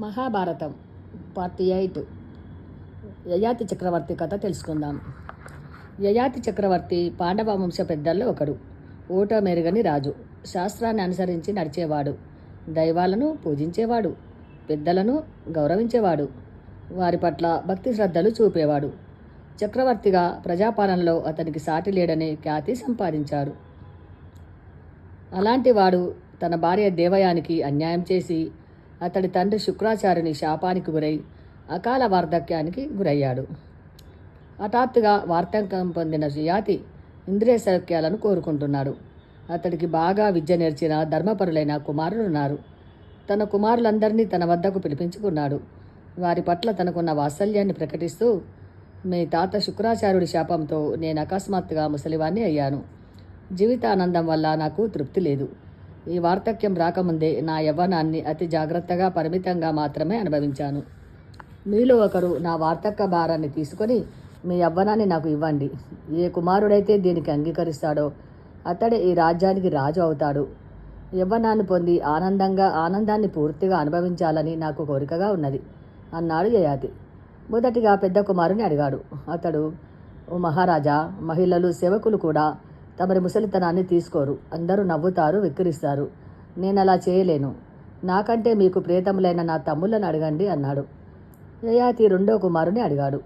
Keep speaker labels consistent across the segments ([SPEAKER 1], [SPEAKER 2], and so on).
[SPEAKER 1] Mahabharatam part eight Yayati చక్రవర్తి కథ తెలుసుకుందాం. యయాతి చక్రవర్తి పాండవ వంశ పెద్దల్లో ఒకడు. ఓట మెరుగని రాజు. శాస్త్రాన్ని అనుసరించి నడిచేవాడు. దైవాలను పూజించేవాడు. పెద్దలను గౌరవించేవాడు. వారి పట్ల భక్తి శ్రద్ధలు చూపేవాడు. చక్రవర్తిగా ప్రజాపాలనలో అతనికి సాటి లేడని ఖ్యాతి సంపాదించాడు. అలాంటి వాడు తన భార్య దేవయానికి అన్యాయం చేసి అతడి తండ్రి శుక్రాచార్యుని శాపానికి గురై అకాల వార్ధక్యానికి గురయ్యాడు. హఠాత్తుగా వార్తంకం పొందిన యాతి ఇంద్రియ సౌఖ్యాలను కోరుకుంటున్నాడు. అతడికి బాగా విద్య నేర్చిన ధర్మపరులైన కుమారులున్నారు. తన కుమారులందరినీ తన వద్దకు పిలిపించుకున్నాడు. వారి పట్ల తనకున్న వాత్సల్యాన్ని ప్రకటిస్తూ మీ తాత శుక్రాచార్యుడి శాపంతో నేను అకస్మాత్తుగా ముసలివాణ్ణి అయ్యాను. జీవితానందం వల్ల నాకు తృప్తి లేదు. ఈ వార్ధక్యం రాకముందే నా యవ్వనాన్ని అతి జాగ్రత్తగా పరిమితంగా మాత్రమే అనుభవించాను. మీలో ఒకరు నా వార్తక్క భారాన్ని తీసుకొని మీ యవ్వనాన్ని నాకు ఇవ్వండి. ఏ కుమారుడైతే దీనికి అంగీకరిస్తాడో అతడే ఈ రాజ్యానికి రాజు అవుతాడు. యవ్వనాన్ని పొంది ఆనందంగా ఆనందాన్ని పూర్తిగా అనుభవించాలని నాకు కోరికగా ఉన్నది. అన్నాడు యయాతి. మొదటిగా పెద్ద కుమారుని అడిగాడు. అతడు ఓ మహారాజా మహిళలు సేవకులు కూడా తమరి ముసలితనాన్ని తీసుకోరు. అందరూ నవ్వుతారు విక్కిరిస్తారు. నేను అలా చేయలేను. నాకంటే మీకు ప్రియతములైన నా తమ్ముళ్ళని అడగండి అన్నాడు. యయాతి రెండో కుమారుని అడిగాడు.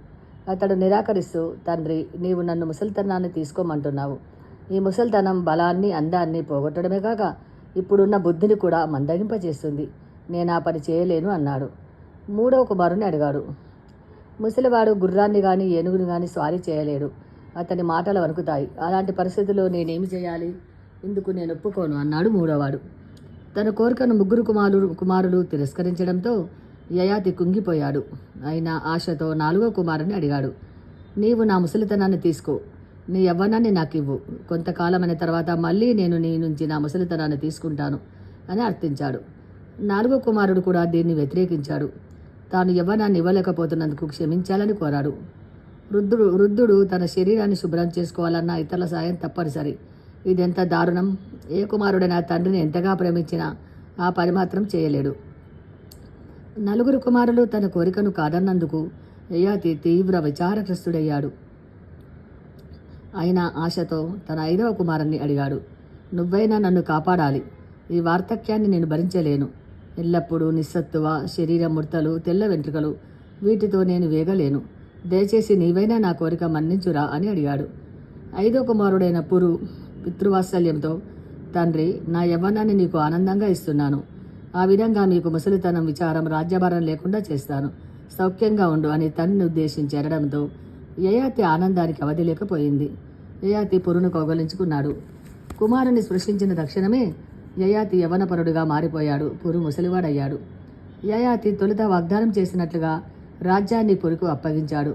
[SPEAKER 1] అతడు నిరాకరిస్తూ తండ్రి నీవు నన్ను ముసలితనాన్ని తీసుకోమంటున్నావు. ఈ ముసలితనం బలాన్ని అందాన్ని పోగొట్టడమే కాక ఇప్పుడున్న బుద్ధిని కూడా మందగింపజేస్తుంది. నేను ఆ పని చేయలేను అన్నాడు. మూడవ కుమారుని అడిగాడు. ముసలివాడు గుర్రాన్ని కానీ ఏనుగుని కానీ స్వారీ చేయలేడు. అతని మాటలు వణుకుతాయి. అలాంటి పరిస్థితుల్లో నేనేమి చేయాలి? ఇందుకు నేను ఒప్పుకోను అన్నాడు మూడోవాడు. తన కోరికను ముగ్గురు కుమారులు కుమారులు తిరస్కరించడంతో యయాతి కుంగిపోయాడు. అయినా ఆశతో నాలుగో కుమారుని అడిగాడు. నీవు నా ముసలితనాన్ని తీసుకో. నీ యవ్వనాన్ని నాకు ఇవ్వు కొంతకాలమైన తర్వాత మళ్ళీ నేను నీ నుంచి నా ముసలితనాన్ని తీసుకుంటాను అని అర్థించాడు. నాలుగో కుమారుడు కూడా దీన్ని వ్యతిరేకించాడు. తాను యవ్వనాన్ని ఇవ్వలేకపోతున్నందుకు క్షమించాలని కోరాడు. వృద్ధుడు వృద్ధుడు తన శరీరాన్ని శుభ్రం చేసుకోవాలన్న ఇతరుల సాయం తప్పనిసరి. ఇదెంత దారుణం? ఏ కుమారుడైనా తండ్రిని ఎంతగా ప్రేమించినా ఆ పని మాత్రం చేయలేడు. నలుగురు కుమారులు తన కోరికను కాదన్నందుకు యయాతి తీవ్ర విచారగ్రస్తుడయ్యాడు. అయినా ఆశతో తన ఐదవ కుమారుణ్ణి అడిగాడు. నువ్వైనా నన్ను కాపాడాలి. ఈ వార్తక్యాన్ని నేను భరించలేను. ఎల్లప్పుడూ నిస్సత్తువ శరీర ముడతలు తెల్ల వెంట్రుకలు వీటితో నేను వేగలేను. దయచేసి నీవైనా నా కోరిక మన్నించురా అని అడిగాడు. ఐదో కుమారుడైన పురు పితృవాత్సల్యంతో తండ్రి నా యవ్వనాన్ని నీకు ఆనందంగా ఇస్తున్నాను. ఆ విధంగా మీకు ముసలితనం విచారం రాజ్యభారం లేకుండా చేస్తాను. సౌఖ్యంగా ఉండు అని తండ్రిని ఉద్దేశించి అనడంతో యయాతి ఆనందానికి అవధి లేకపోయింది. యయాతి పురును కౌగలించుకున్నాడు. కుమారుని స్పృశించిన తక్షణమే యయాతి యవనపరుడుగా మారిపోయాడు. పురు ముసలివాడయ్యాడు. యయాతి తొలుత వాగ్దానం చేసినట్లుగా రాజ్యాన్ని పురుకు అప్పగించాడు.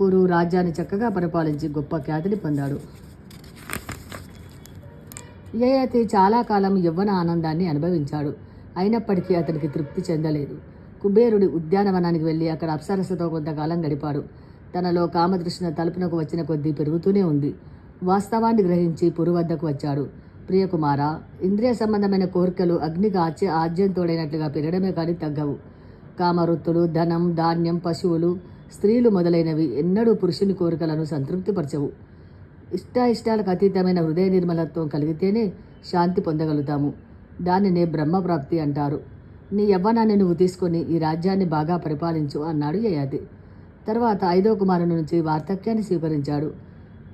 [SPEAKER 1] పురు రాజ్యాన్ని చక్కగా పరిపాలించి గొప్ప ఖ్యాతిని పొందాడు. యయాతి చాలా కాలం యవ్వన ఆనందాన్ని అనుభవించాడు. అయినప్పటికీ అతనికి తృప్తి చెందలేదు. కుబేరుడి ఉద్యానవనానికి వెళ్ళి అక్కడ అప్సరసతో కొంతకాలం గడిపాడు. తనలో కామదృష్ణ తలుపునకు వచ్చిన కొద్దీ పెరుగుతూనే ఉంది. వాస్తవాన్ని గ్రహించి పురు వద్దకు వచ్చాడు. ప్రియకుమార ఇంద్రియ సంబంధమైన కోరికలు అగ్నికి ఆచ్య ఆజ్యం తోడైనట్లుగా పెరగడమే కానీ తగ్గవు. కామవృత్తులు ధనం ధాన్యం పశువులు స్త్రీలు మొదలైనవి ఎన్నడూ పురుషుని కోరికలను సంతృప్తిపరచవు. ఇష్టాయిష్టాలకు అతీతమైన హృదయ నిర్మలత్వం కలిగితేనే శాంతి పొందగలుగుతాము. దానినే బ్రహ్మప్రాప్తి అంటారు. నీ యవ్వనాన్ని నువ్వు తీసుకొని ఈ రాజ్యాన్ని బాగా పరిపాలించు అన్నాడు యయాతి. తర్వాత ఐదో కుమారుని నుంచి వార్ధక్యాన్ని స్వీకరించాడు.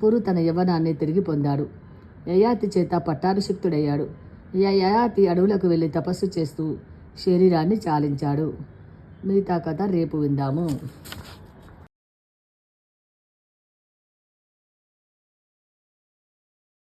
[SPEAKER 1] పురు తన యవ్వనాన్ని తిరిగి పొందాడు. యయాతి చేత పట్టాభిషిక్తుడయ్యాడు. యయాతి అడవులకు వెళ్ళి తపస్సు చేస్తూ శరీరాన్ని చాలించాడు. మిగతా కథ రేపు విందాము.